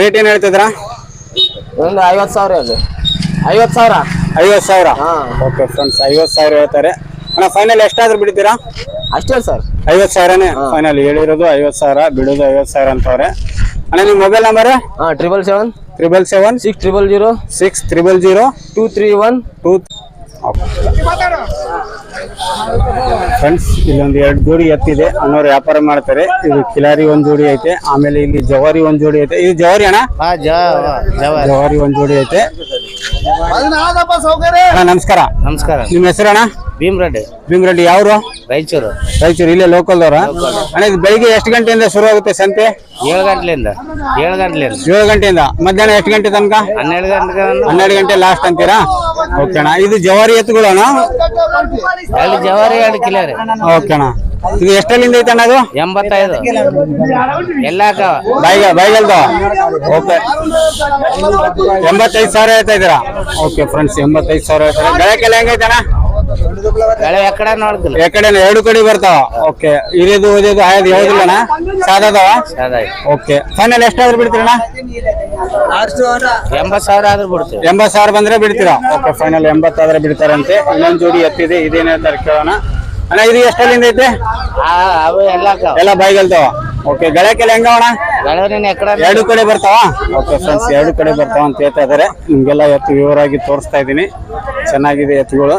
ರೇಟ್ ಏನ್ ಹೇಳ್ತಿದ್ರ ಒಂದು ಐವತ್ತು ಸಾವಿರ ಅದು ಐವತ್ತು ಸಾವಿರ? ಐವತ್ತು ಸಾವಿರ? ಹಾ. ಓಕೆ ಫ್ರೆಂಡ್ಸ್ ಐವತ್ತು ಸಾವಿರ ಹೇಳ್ತಾರೆ. ಅಣ್ಣ ಫೈನಲ್ ಎಷ್ಟಾದ್ರೂ ಬಿಡ್ತೀರಾ? ಅಷ್ಟೇ ಸರ್. ಐವತ್ತು ಸಾವಿರನೇ? ಫೈನಲ್ ಹೇಳಿರೋದು ಐವತ್ತು ಸಾವಿರ ಬಿಡೋದು ಐವತ್ತು ಸಾವಿರ ಅಂತವ್ರೆ. ಅಣ್ಣ ನಿಮ್ಮ ಮೊಬೈಲ್ ನಂಬರ್ ಹಾ triple seven triple seven six triple zero six triple zero two three one two friends ಇಲ್ಲೊಂದು ಎರಡು ಜೋಡಿ ಎತ್ತಿದೆ. ಅನ್ನೋರು ವ್ಯಾಪಾರ ಮಾಡ್ತಾರೆ. ಇದು ಕಿಲಾರಿ ಒಂದ್ ಜೋಡಿ ಐತೆ. ಆಮೇಲೆ ಇಲ್ಲಿ ಜವಾರಿ ಒಂದ್ ಜೋಡಿ ಐತೆ. ಇದು ಜವಾರಿ ಅಣ್ಣ? ಜವಾರಿ. ಒಂದ್ ಜೋಡಿ ಐತೆ. ಅಣ್ಣ ನಮಸ್ಕಾರ. ನಮಸ್ಕಾರ. ನಿಮ್ಮ ಹೆಸರಣ್ಣ? ಭೀಮ್ ರೆಡ್ಡಿ ಭೀಮರೆಡ್ಡಿ ಯಾವ್ರು? ರಾಯಚೂರು. ರಾಯಚೂರು ಇಲ್ಲೇ ಲೋಕಲ್ದವ್ರ? ಅಣ್ಣ ಇದು ಬೆಳಿಗ್ಗೆ ಎಷ್ಟು ಗಂಟೆಯಿಂದ ಶುರು ಆಗುತ್ತೆ ಸಂತೆ? ಏಳು ಗಂಟೆಯಿಂದ ಏಳು ಗಂಟೆಯಿಂದ ಏಳು ಗಂಟೆಯಿಂದ. ಮಧ್ಯಾಹ್ನ ಎಷ್ಟು ಗಂಟೆ ತನಕ? ಹನ್ನೆರಡು ಗಂಟೆ ಹನ್ನೆರಡು ಗಂಟೆ ಲಾಸ್ಟ್ ಅಂತೀರಾ? ಓಕೆ ಅಣ್ಣ. ಇದು ಜವಾರಿ ಎತ್ತುಗಳು ಅಣ್ಣ? ಎರಡು ಜವಾರಿ ಎರಡು ಕಿಲೋ ಓಕೆ ಅಣ್ಣ. ಇದು ಎಷ್ಟಲ್ಲಿಂದ ಐತೆ ಅಣ್ಣ ಅದು? ಎಂಬತ್ತೈದು. ಎಲ್ಲ ಬೈಗ ಬಾಯಿಗಲ್ದ ಓಕೆ ಎಂಬತ್ತೈದು ಸಾವಿರ ಹೇಳ್ತಾ ಇದ್ದೀರಾ? ಓಕೆ ಫ್ರೆಂಡ್ಸ್ ಎಂಬತ್ತೈದು ಸಾವಿರ ಹೇಳ್ತಾರೆ ಬೆಳಕೆಲ್ಲ ಹೆಂಗೈತೆ ಅಣ್ಣ? ಬೆಳೆ ಎಕಡೆ ನೋಡ್ತಿಲ್ಲ ಎಕಡೆ ಎರಡು ಕಡೆ ಬರ್ತಾವ. ಓಕೆ ಹಿರಿಯದು ಓದಿಯೋದು ಆಯೋದು ಯಾವುದಿಲ್ಲ ಅಣ್ಣ ಸಾದದವ ಓಕೆ ಫೈನಲ್ ಎಷ್ಟಾದ್ರೂ ಬಿಡ್ತೀರಣ್ಣ? ಎಂಬತ್ತು ಸಾವಿರ ಆದ್ರೂ ಬಿಡ್ತೀವಿ. ಎಂಬತ್ತು ಸಾವಿರ ಬಂದ್ರೆ ಬಿಡ್ತೀರಾ? ಓಕೆ ಫೈನಲ್ ಎಂಬತ್ತಾದ್ರೆ ಬಿಡ್ತಾರಂತೆ. ಇನ್ನೊಂದು ಜೋಡಿ ಎತ್ತಿದೆ ಇದೇನೇ ಕೇಳೋಣ. ಅಣ್ಣ ಇದು ಎಷ್ಟಲ್ಲಿಂದ ಐತೆ? ಎಲ್ಲ ಎಲ್ಲ ಬಾಯಿಗಲ್ತಾವ ಓಕೆ ಗಳಕ್ಕೆಲ್ಲ ಹೆಂಗವಣ ಎರಡು ಕಡೆ ಬರ್ತಾವ? ಓಕೆ ಫ್ರೆಂಡ್ಸ್ ಎರಡು ಕಡೆ ಬರ್ತಾವ ಅಂತ ಹೇಳ್ತಾ ಇದಾರೆ. ನಿಮ್ಗೆಲ್ಲ ಎತ್ತು ವಿವರವಾಗಿ ತೋರಿಸ್ತಾ ಇದ್ದೀನಿ. ಚೆನ್ನಾಗಿದೆ ಎತ್ತುಗಳು.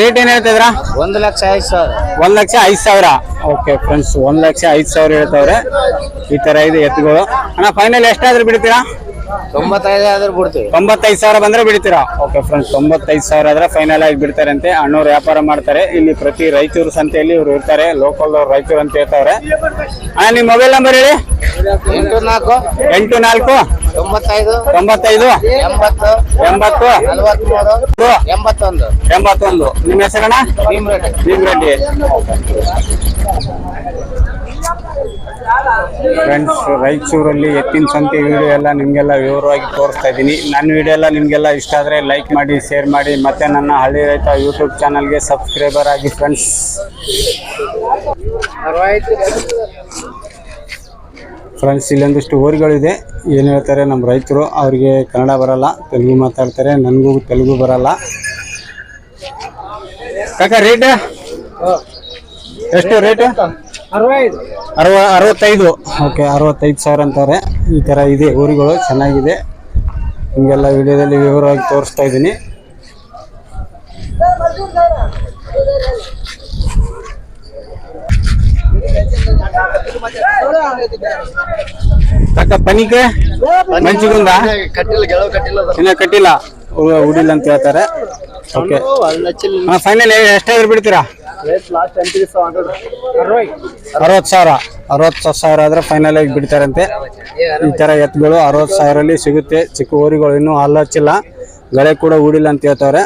ರೇಟ್ ಏನ್ ಹೇಳ್ತಾ ಒಂದ್ ಒಂದು ಲಕ್ಷ ಐದು ಸಾವಿರ. ಒಂದ್ ಲಕ್ಷ ಐದು ಸಾವಿರ. ಓಕೆ ಫ್ರೆಂಡ್ಸ್ ಒಂದ್ ಲಕ್ಷ ಐದು ಸಾವಿರ ಹೇಳ್ತಾವ್ರೆ ಈ ತರ ಇದೆ ಎತ್ತುಗಳು. ಅಣ್ಣ ಫೈನಲ್ ಎಷ್ಟಾದ್ರೂ ಬಿಡ್ತೀರಾ? ತೊಂಬತ್ತೈದು ಆದ್ರೆ ಬಿಡ್ತೀವಿ. ತೊಂಬತ್ತೈದು ಸಾವಿರ ಬಂದ್ರೆ ಬಿಡ್ತೀರಾ? ಓಕೆ ಫ್ರೆಂಡ್ಸ್ ತೊಂಬತ್ತೈದು ಸಾವಿರ ಆದ್ರೆ ಫೈನಲ್ ಆಗಿ ಬಿಡ್ತಾರಂತೆ. ಅಣ್ಣವ್ರು ವ್ಯಾಪಾರ ಮಾಡ್ತಾರೆ. ಇಲ್ಲಿ ಪ್ರತಿ ರಾಯಚೂರು ಸಂತೆಯಲ್ಲಿ ಇವ್ರು ಇರ್ತಾರೆ. ಲೋಕಲ್ ರೈತರು ರಾಯಚೂರು ಅಂತ ಹೇಳ್ತಾವ್ರೆ. ಅಣ್ಣ ನಿಮ್ಮ ಮೊಬೈಲ್ ನಂಬರ್ ಹೇಳಿ? ಎಂಟು ನಾಲ್ಕು ಎಂಟು ನಾಲ್ಕು ತೊಂಬತ್ತೈದು ತೊಂಬತ್ತೈದು ಎಂಬತ್ತು ಎಂಬತ್ತು ನಲವತ್ಮೂರು ಎಂಬತ್ತೊಂದು. ಎಂಬತ್ತೊಂದು. ನಿಮ್ಮ ಹೆಸರಣ್ಣ? ಭೀಮ್ ರೆಡ್ಡಿ ಭೀಮ್ ರೆಡ್ಡಿ ಫ್ರೆಂಡ್ಸ್ ರಾಯಚೂರಲ್ಲಿ ಎತ್ತಿನ ಸಂತೆ ವಿಡಿಯೋ ಎಲ್ಲ ನಿಮಗೆಲ್ಲ ವಿವರವಾಗಿ ತೋರಿಸ್ತಾ ಇದ್ದೀನಿ. ನನ್ನ ವಿಡಿಯೋ ಎಲ್ಲ ನಿಮಗೆಲ್ಲ ಇಷ್ಟ ಆದರೆ ಲೈಕ್ ಮಾಡಿ ಶೇರ್ ಮಾಡಿ ಮತ್ತು ನನ್ನ ಹಳ್ಳಿ ರೈತ ಯೂಟ್ಯೂಬ್ ಚಾನಲ್ಗೆ ಸಬ್ಸ್ಕ್ರೈಬರ್ ಆಗಿ ಫ್ರೆಂಡ್ಸ್ ಫ್ರೆಂಡ್ಸ್ ಇಲ್ಲೊಂದಿಷ್ಟು ಊರುಗಳಿದೆ. ಏನು ಹೇಳ್ತಾರೆ ನಮ್ಮ ರೈತರು? ಅವರಿಗೆ ಕನ್ನಡ ಬರಲ್ಲ ತೆಲುಗು ಮಾತಾಡ್ತಾರೆ. ನನಗೂ ತೆಲುಗು ಬರಲ್ಲ. ಕಾಕ ರೇಟ್ ಎಷ್ಟು ರೇಟ್ ಅರವ ಅರವತ್ತೈದು. ಓಕೆ ಅರವತ್ತೈದು ಸಾವಿರ ಅಂತಾರೆ. ಈ ಥರ ಇದೆ ಊರುಗಳು ಚೆನ್ನಾಗಿದೆ. ನಿಮಗೆಲ್ಲ ವಿಡಿಯೋದಲ್ಲಿ ವಿವರವಾಗಿ ತೋರಿಸ್ತಾ ಇದ್ದೀನಿ. ಅಕ್ಕ ಪನಿಕೆ? ಮಂಚಿಗುಂದ? ಇನ್ನ ಕಟ್ಟಿಲ್ಲ. ಉಡಿಲ್ಲ ಅಂತ ಹೇಳ್ತಾರೆ. ಓಕೆ. ಫೈನಲ್ ಎಷ್ಟಾದ್ರೂ ಬಿಡ್ತೀರಾ? ಅರವತ್ತು. ಸಾವಿರ. ಅರವತ್ತು ಸಾವಿರ ಆದ್ರೆ ಫೈನಲ್ ಆಗಿ ಬಿಡ್ತಾರಂತೆ. ಈ ತರ ಎತ್ತುಗಳು ಅರವತ್ತು ಸಾವಿರಲ್ಲಿ ಸಿಗುತ್ತೆ. ಚಿಕ್ಕ ಊರಿಗಳು ಇನ್ನೂ ಹಲ್ಲು ಹಚ್ಚಿಲ್ಲ. ಗಳೆ ಕೂಡ ಊಡಿಲ್ಲ ಅಂತ ಹೇಳ್ತಾರೆ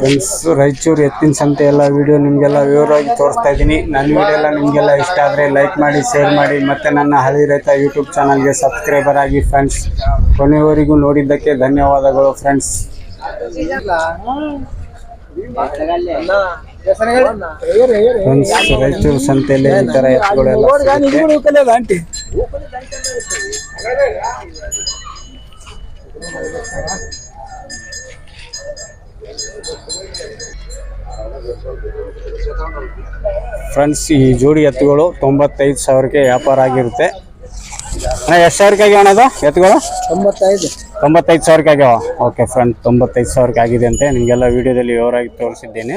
ಫ್ರೆಂಡ್ಸ್ ರಾಯಚೂರು ಎತ್ತಿನ ಸಂತೆ ಎಲ್ಲ ವಿಡಿಯೋ ನಿಮಗೆಲ್ಲ ವಿವರವಾಗಿ ತೋರಿಸ್ತಾ ಇದ್ದೀನಿ. ನನ್ನ ವಿಡಿಯೋ ಎಲ್ಲ ನಿಮಗೆಲ್ಲ ಇಷ್ಟ ಆದರೆ ಲೈಕ್ ಮಾಡಿ ಶೇರ್ ಮಾಡಿ ಮತ್ತು ನನ್ನ ಹಳಿ ರೈತ ಯೂಟ್ಯೂಬ್ ಚಾನಲ್ಗೆ ಸಬ್ಸ್ಕ್ರೈಬರ್ ಆಗಿ ಫ್ರೆಂಡ್ಸ್ ಕೊನೆಯವರೆಗೂ ನೋಡಿದ್ದಕ್ಕೆ ಧನ್ಯವಾದಗಳು ಫ್ರೆಂಡ್ಸ್ ರಾಯಚೂರು ಸಂತೆಯಲ್ಲಿ ಈ ತರ ಎತ್ತುಗಳೆಲ್ಲ. ಆಂಟಿ? ಫ್ರೆಂಡ್ಸ್ ಈ ಜೋಡಿ ಎತ್ತುಗಳು ತೊಂಬತ್ತೈದು ಸಾವಿರಕ್ಕೆ ವ್ಯಾಪಾರ ಆಗಿರುತ್ತೆ. ಅಣ್ಣ ಎಷ್ಟು ಸಾವಿರಕ್ಕಾಗಿ ಅಣ್ಣ ಅದು ಎತ್ತುಗಳು? ತೊಂಬತ್ತೈದು. ತೊಂಬತ್ತೈದು ಸಾವಿರಕ್ಕೆ ಆಗ್ಯಾವ. ಓಕೆ ಫ್ರೆಂಡ್ ತೊಂಬತ್ತೈದು ಸಾವಿರಕ್ಕೆ ಆಗಿದೆ ಅಂತೆ ನಿಮಗೆಲ್ಲ ವಿಡಿಯೋದಲ್ಲಿ ವಿವರವಾಗಿ ತೋರಿಸಿದ್ದೇನೆ.